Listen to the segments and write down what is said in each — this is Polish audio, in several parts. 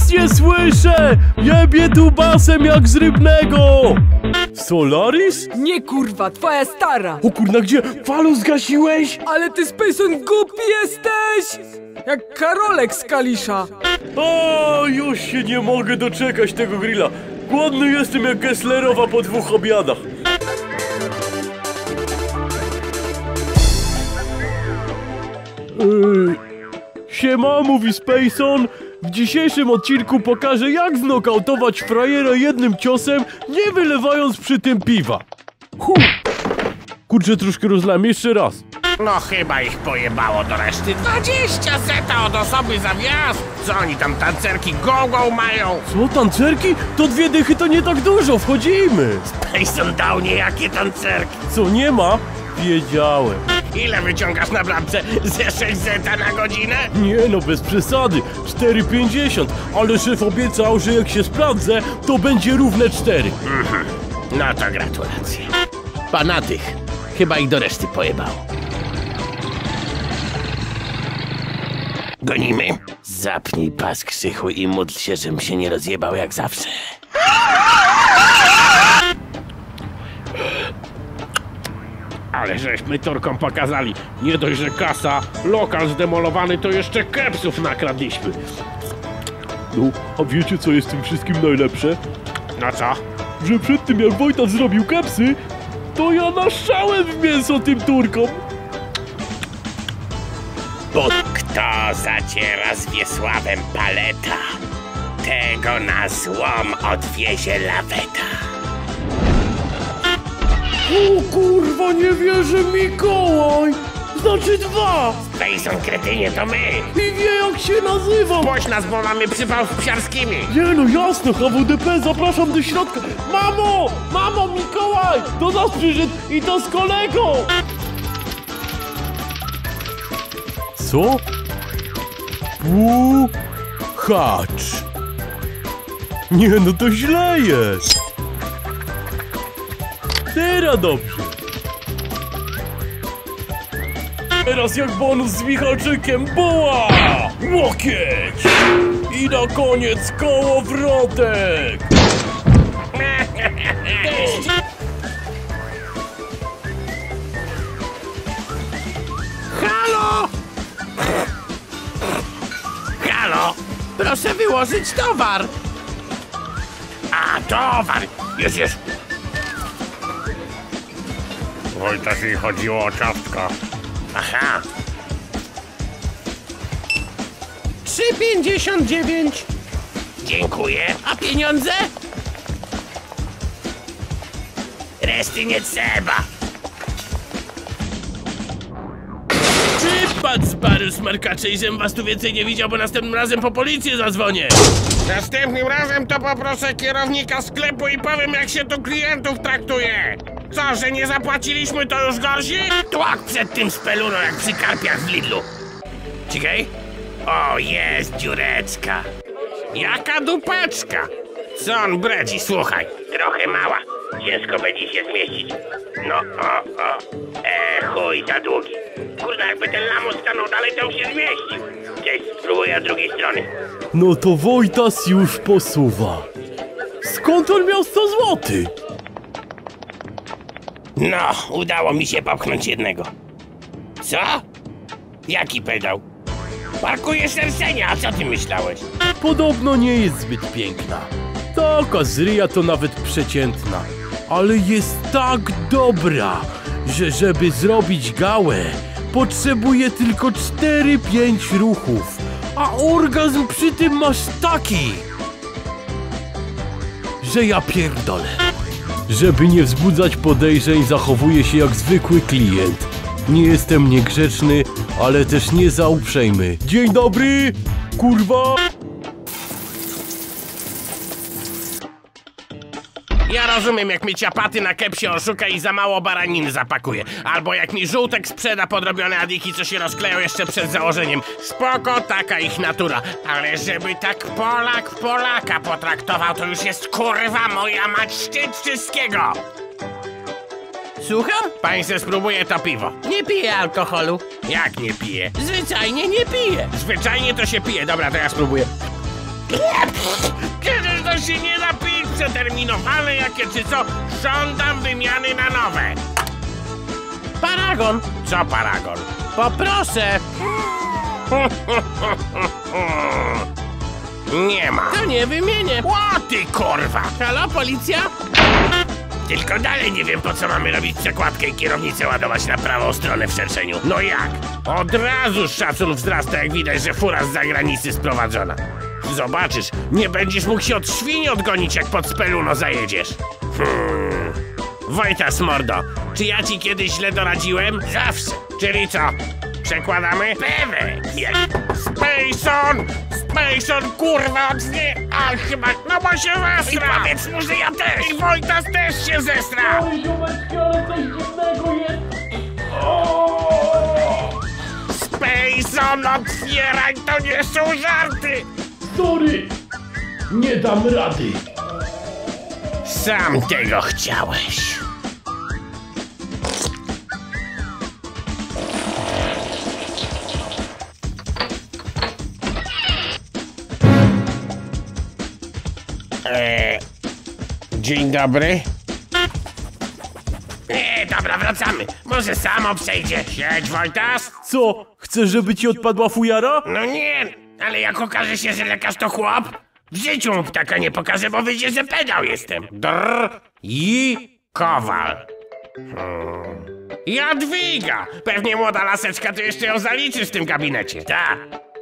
Nic nie słyszę! Jebie tu basem jak z rybnego! Solaris? Nie kurwa, twoja stara! O kurna, gdzie? Falu zgasiłeś? Ale ty Spacon głupi jesteś! Jak Karolek z Kalisza! O, już się nie mogę doczekać tego grilla. Głodny jestem jak Kesslerowa po dwóch obiadach. Yy, siema, mówi Spacon. W dzisiejszym odcinku pokażę jak znokautować frajera jednym ciosem, nie wylewając przy tym piwa. Hu. Kurczę, troszkę rozlałem, jeszcze raz. No chyba ich pojebało do reszty. 20 zeta od osoby za wjazd. Co oni tam tancerki go-go mają? Co, tancerki? To dwie dychy to nie tak dużo, wchodzimy. Payson dał niejakie tancerki. Co, nie ma? Wiedziałem. Ile wyciągasz na bramce? Ze 6 zeta na godzinę? Nie no, bez przesady. 4,50. Ale szef obiecał, że jak się sprawdzę, to będzie równe 4. No to gratulacje. Panatych. Chyba ich do reszty pojebało. Gonimy? Zapnij pas krzychu i módl się, żebym się nie rozjebał jak zawsze. Ale żeśmy Turkom pokazali. Nie dość, że kasa, lokal zdemolowany, to jeszcze kepsów nakradliśmy. No, a wiecie co jest w tym wszystkim najlepsze? No co? Że przed tym jak Wojtas zrobił kapsy, to ja naszczałem w mięso tym Turkom. Bo kto zaciera z Wiesławem paleta, tego na złom odwiezie laweta. O kurwa, nie wierzę Mikołaj! Znaczy dwa! Pejson kretynie to my! I wie jak się nazywam! Boś nas, bo mamy przypał z psiarskimi! Nie no jasno, HWDP, zapraszam do środka. Mamo! Mamo, Mikołaj! Do nas przyszedł i to z kolegą! Co? Puchacz. Nie no, to źle jest. Teraz dobrze. Teraz jak bonus z Michalczykiem, buła! Łokieć! I na koniec kołowrotek! Halo! Halo! Proszę wyłożyć towar! A, towar! Jest, jest! Wojtas jej chodziło o ciastka. Aha! 3,59 Dziękuję. A pieniądze? Reszty nie trzeba. Czy pan z baru smarkacze i żem was tu więcej nie widział, bo następnym razem po policję zadzwonię. Następnym razem to poproszę kierownika sklepu i powiem jak się tu klientów traktuje. Co, że nie zapłaciliśmy to już gorsi? Tłak przed tym speluną jak przy karpiach w Lidlu. Czekaj. O, jest dziureczka. Jaka dupeczka. Co on bredzi, słuchaj. Trochę mała. Ciężko będzie się zmieścić. No, o, o. E, chuj, za długi. Kurde, jakby ten lamus stanął dalej, to się zmieścił. Cześć, spróbuję od drugiej strony. No to Wojtas już posuwa. Skąd on miał 100 złotych? No, udało mi się popchnąć jednego. Co? Jaki pedał? Parkujesz sercenia, a co ty myślałeś? Podobno nie jest zbyt piękna. Taka z ryja to nawet przeciętna. Ale jest tak dobra, że żeby zrobić gałę, potrzebuje tylko 4-5 ruchów. A orgazm przy tym masz taki, że ja pierdolę. Żeby nie wzbudzać podejrzeń, zachowuję się jak zwykły klient. Nie jestem niegrzeczny, ale też nie za uprzejmy. Dzień dobry, kurwa! Ja rozumiem, jak mi ciapaty na kepsie oszuka i za mało baraniny zapakuje. Albo jak mi żółtek sprzeda podrobione adiki, co się rozkleją jeszcze przed założeniem. Spoko, taka ich natura. Ale żeby tak Polak Polaka potraktował, to już jest kurwa moja mać szczyt wszystkiego. Słucham? Pani se spróbuje to piwo. Nie piję alkoholu. Jak nie piję? Zwyczajnie nie piję. Zwyczajnie to się pije. Dobra, to ja spróbuję. Przecież to się nie da pić przeterminowane jakie czy co? Żądam wymiany na nowe. Paragon, Co paragon? poproszę. Nie ma. To nie wymienię. O ty kurwa! Halo, policja? Tylko dalej nie wiem po co mamy robić przekładkę i kierownicę ładować na prawą stronę w szerszeniu. No jak? Od razu szacun wzrasta jak widać, że fura z zagranicy sprowadzona. Zobaczysz, nie będziesz mógł się od świni odgonić jak pod speluno zajedziesz. Hmm. Wojtas mordo, czy ja ci kiedyś źle doradziłem? Zawsze. Czyli co? Przekładamy? Pewek. Jest. Spacon! Spacon, kurwa, odwie... A chyba, no bo się zestra! I powiedz mu, że ja też! I Wojtas też się zestra! Spacon, otwieraj, to nie są żarty! Sorry, nie dam rady. Sam tego chciałeś. Eee, dzień dobry. Nie, dobra, wracamy. Może samo przejdzie. Siedź, Wojtas. Co, chcesz, żeby ci odpadła fujara? No nie, ale jak okaże się, że lekarz to chłop, w życiu mu ptaka nie pokażę, bo wyjdzie, że pedał jestem. Drr i kowal. Hmm. Jadwiga! Pewnie młoda laseczka to jeszcze ją zaliczy w tym gabinecie. Ta,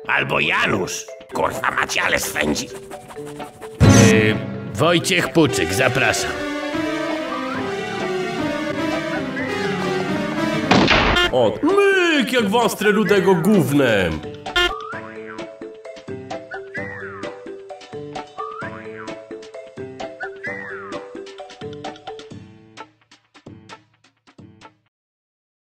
albo Janusz. Kurwa macie, ale swędzi. Yy, Wojciech Puczyk, zapraszam. O, myk jak w ostre rudego gównem.